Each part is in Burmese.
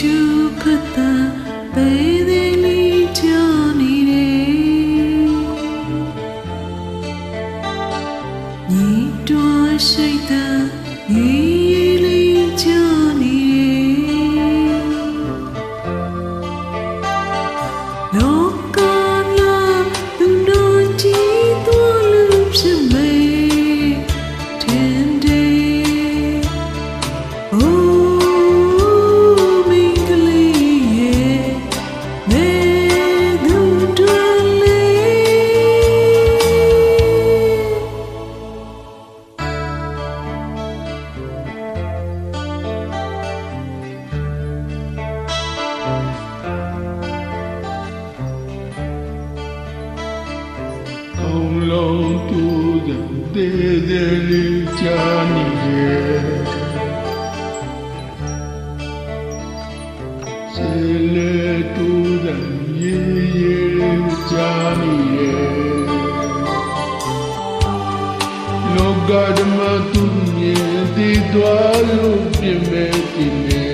you put the အောင်လုံးတူတဲ့ဒေဒလေးချာနေရဲ့စေလေတူတဲ့ရေရေလေးချာနေရဲ့လောကဓမ္မသူမြင်တည်သွားလို့ပြင်မဲ့တင်နေ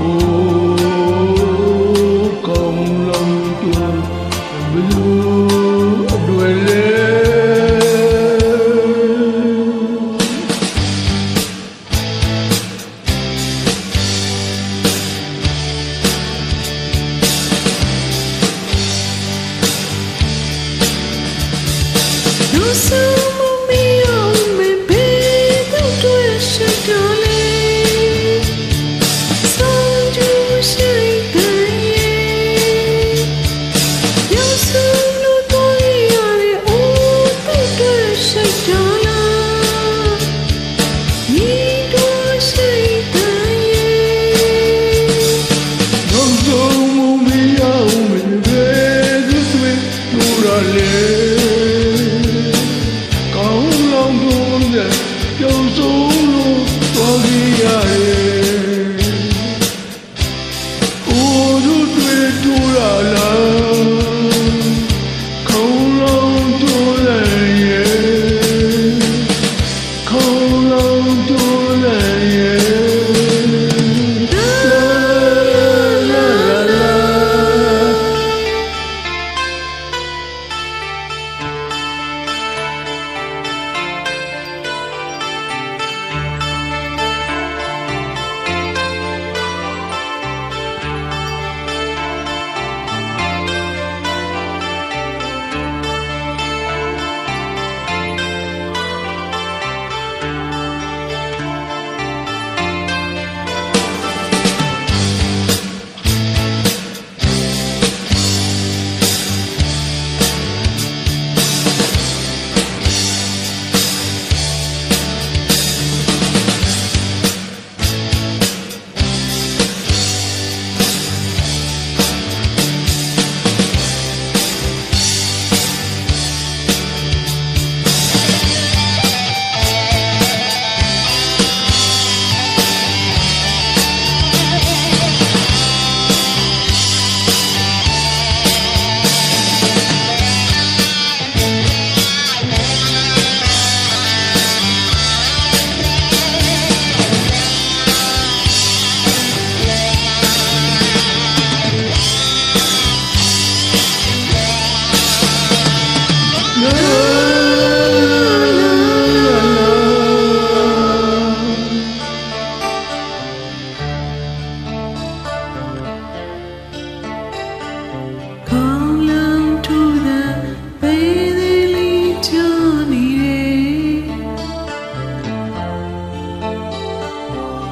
Oh so soon. 老多了耶。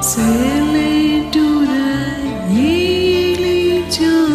Sailing to the yearly journey.